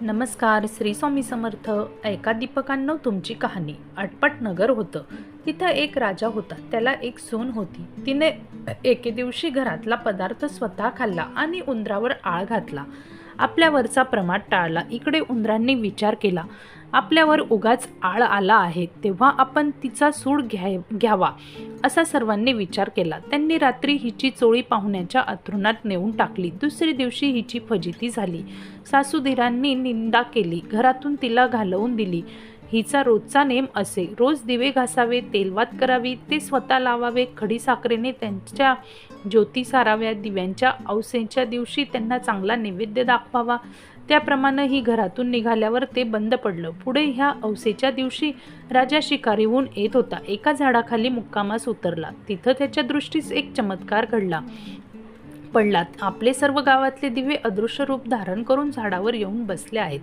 नमस्कार श्री स्वामी समर्थ. ऐका दीपकांनो तुमची कहाणी. अटपट नगर होतं. तिथं एक राजा होता. त्याला एक सून होती. तिने एके दिवशी घरातला पदार्थ स्वतः खाल्ला आणि उंदरावर आळ घातला. आपल्यावरचा प्रमाण टाळला. इकडे उंदरांनी विचार केला आपल्यावर उगाच आळ आला आहे तेव्हा आपण तिचा सूड घ्याय घ्यावा असा सर्वांनी विचार केला. त्यांनी रात्री हिची चोळी पाहुण्याच्या अथरुणात नेऊन टाकली. दुसरी दिवशी हिची फजिती झाली. सासूधीरांनी निंदा केली. घरातून तिला घालवून दिली. हिचा रोजचा नेम असे. रोज दिवे घासावे तेलवात करावी ते स्वतः लावावे खडी साखरेने त्यांच्या ज्योती साराव्या दिव्यांच्या औसेच्या दिवशी त्यांना चांगला नैवेद्य दाखवावा. त्याप्रमाणे ही घरातून निघाल्यावर ते बंद पडलं. पुढे ह्या औसेच्या दिवशी राजा शिकारीहून येत होता. एका झाडाखाली मुक्कामास उतरला. तिथं त्याच्या दृष्टीस एक चमत्कार घडला. पडलात. आपले सर्व गावातले दिवे अदृश्य रूप धारण करून झाडावर येऊन बसले आहेत.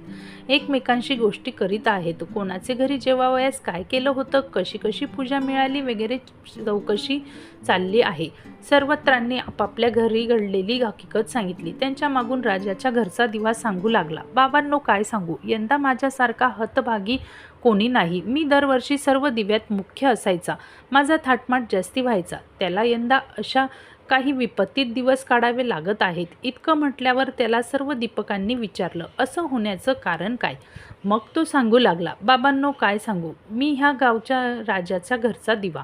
एकमेकांशी गोष्टी करीत आहेत. कोणाचे घरी जेव्हा वयास काय केलं होतं? कशी कशी पूजा मिळाली? वगैरे चौकशी चालली आहे. सर्वत्रांनी आपापल्या घरी घडलेली हकीकत सांगितली. त्यांच्या मागून राजाच्या घरचा दिवा सांगू लागला. बाबांनो काय सांगू? यंदा माझ्यासारखा हतभागी कोणी नाही. मी दरवर्षी सर्व दिव्यात मुख्य असायचा. माझा थाटमाट जास्ती व्हायचा. त्याला यंदा अशा काही विपत्तीत दिवस काढावे लागत आहेत. इतकं म्हटल्यावर त्याला सर्व दीपकांनी विचारलं असं होण्याचं कारण काय? मग तो सांगू लागला बाबांनो काय सांगू? मी ह्या गावच्या राजाचा घरचा दिवा.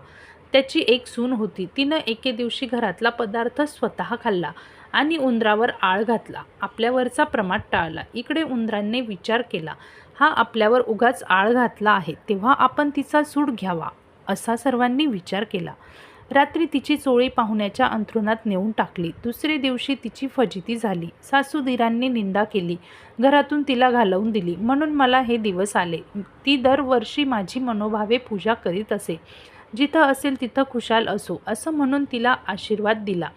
त्याची एक सून होती. तिनं एके दिवशी घरातला पदार्थ स्वतः खाल्ला आणि उंदरावर आळ घातला. आपल्यावरचा प्रमाद टाळला. इकडे उंदरांनी विचार केला हा आपल्यावर उगाच आळ घातला आहे. तेव्हा आपण तिचा सूड घ्यावा. असा सर्वांनी विचार केला. रात्री तिची चोळी पाहुण्याच्या अंथरुणात नेऊन टाकली. दुसरे दिवशी तिची फजिती झाली. सासूदिरांनी निंदा केली. घरातून तिला घालवून दिली. म्हणून मला हे दिवस आले. ती दरवर्षी माझी मनोभावे पूजा करीत असे. जिथं असेल तिथं खुशाल असो असं म्हणून तिला आशीर्वाद दिला.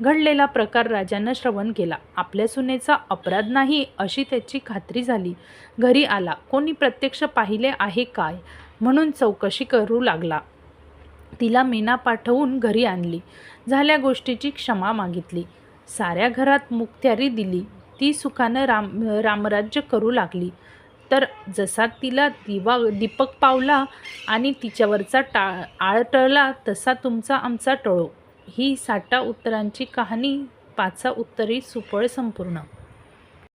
घडलेला प्रकार राजानं श्रवण केला. आपल्या सुनेचा अपराध नाही अशी त्याची खात्री झाली. घरी आला. कोणी प्रत्यक्ष पाहिले आहे काय? म्हणून चौकशी करू लागला. तिला मीना पाठवून घरी आणली. झाल्या गोष्टीची क्षमा मागितली. साऱ्या घरात मुक्त्यारी दिली. ती सुखानं राम रामराज्य करू लागली. तर जसा तिला दिवा दीपक पावला आणि तिच्यावरचा टा आळ टळला तसा तुमचा आमचा टळो. ही साठा उत्तरांची कहाणी पाचा उत्तरी सुपळ संपूर्ण.